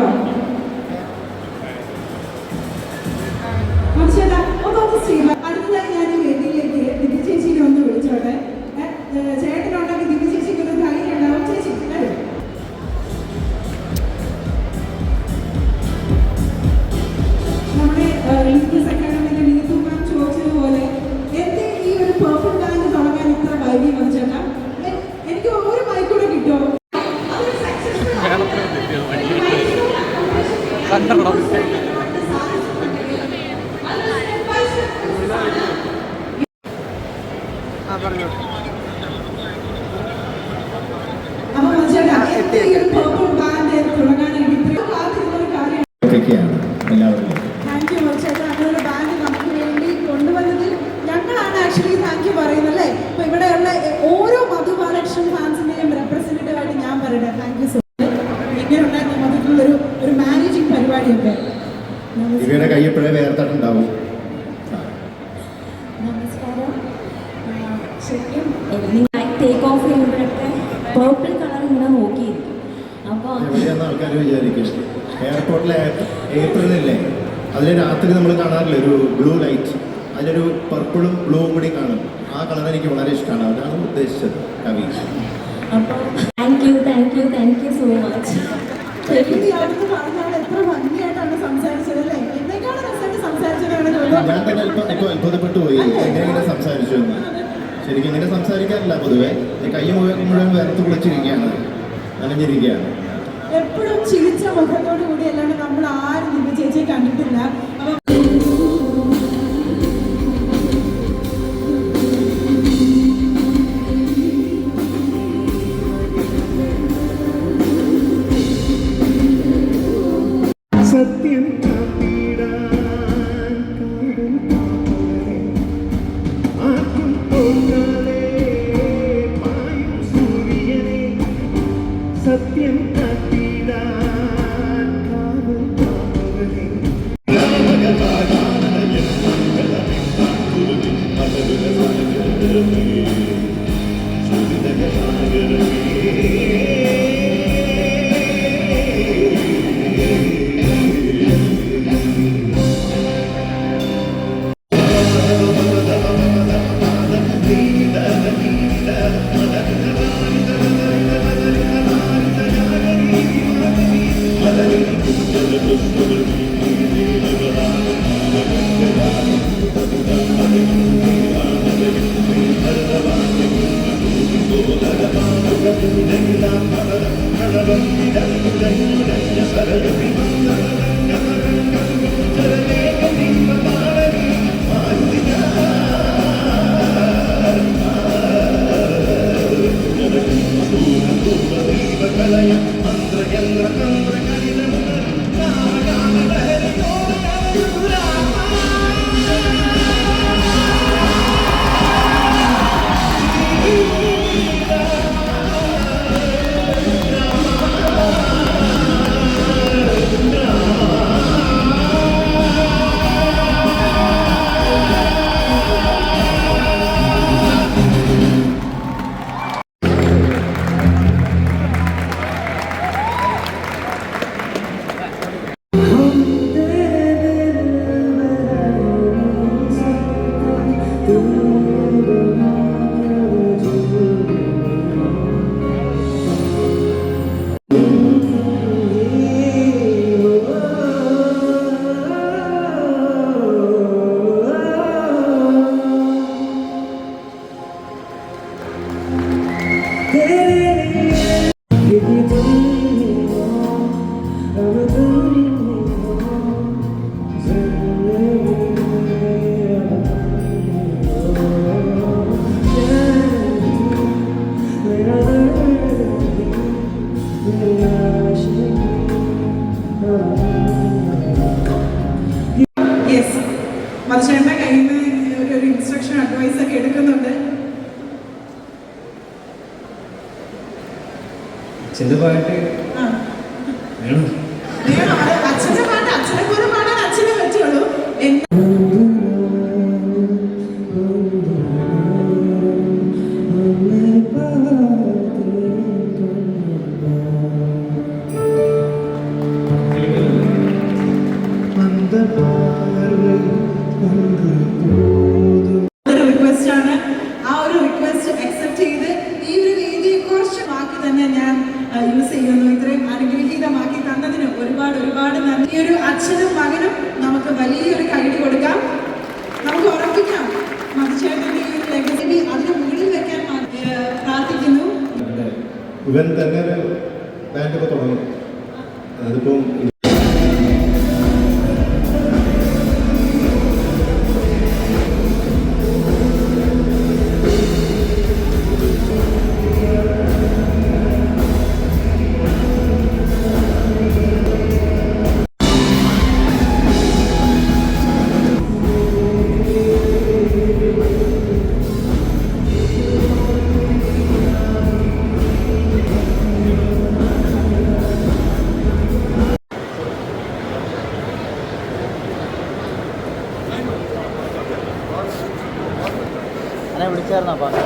No, പരിപാടിയൊക്കെ കൈ എപ്പോഴേ വേർത്തിട്ടുണ്ടാവും നമസ്കാരം ആ, ശരിക്കും നിങ്ങൾ ടേക്ക് ഓഫ് ചെയ്യുമ്പോഴൊക്കെ പേർപ്പിൾ കളർ ഇങ്ങനെ നോക്കിയിരിക്കും. അപ്പോൾ എവിടെയാന്ന് ആൾക്കാർ വിചാരിക്കും. എയർപോർട്ടിലെ ഏപ്രിലല്ലേ അതിൽ രാത്രി നമ്മൾ കാണാറില്ല? ഒരു ബ്ലൂ ലൈറ്റ് അതിലൊരു പർപ്പിളും ബ്ലൂവും കൂടി കാണും. ആ കളർ എനിക്ക് വളരെ ഇഷ്ടമാണ് അതാണ് ഉദ്ദേശിച്ചത് കവി. അപ്പോൾ thank you thank you thank you so much ഞാൻ തന്നെ അല്പം ഇപ്പോൾ അത്ഭുതപ്പെട്ടു പോയി. എങ്ങനെ സംസാരിച്ചു എന്ന്. ശരിക്കും ഇങ്ങനെ സംസാരിക്കാറില്ല പൊതുവെ. കൈ മുഴുവൻ മുഴുവൻ വേർത്ത് കുളിച്ചിരിക്കുകയാണ് നനഞ്ഞിരിക്കുകയാണ്. എപ്പോഴും ചിരിച്ച മുഖത്തോടു കൂടി അല്ലാണ്ട് നമ്മൾ ആരും ചേച്ചിയെ കണ്ടിട്ടില്ല. അപ്പൊ യെസ് മധുചേട്ടന്റെ കയ്യിൽ നിന്ന് ഒരു ഇൻസ്ട്രക്ഷൻ അഡ്വൈസ് ഒക്കെ എടുക്കുന്നുണ്ട്. ആ. വേണം? യൂസ് ചെയ്യുന്നു. ഇത്രയും അനുഗ്രഹീതമാക്കി തന്നതിന് ഒരുപാട് ഒരുപാട് നന്ദി. ഒരു അച്ഛനും മകനും നമുക്ക് വലിയൊരു കൈഡ് കൊടുക്കാം. നമുക്ക് ഉറപ്പിക്കാം. മതിച്ചേട്ടന്റെ ഈ അതിന് മുകളിൽ വെക്കാൻ പ്രാർത്ഥിക്കുന്നു. ഇവൻ തന്നെ ഒരു തുടങ്ങും. അതിപ്പം എന്നെ വിളിച്ചായിരുന്നോ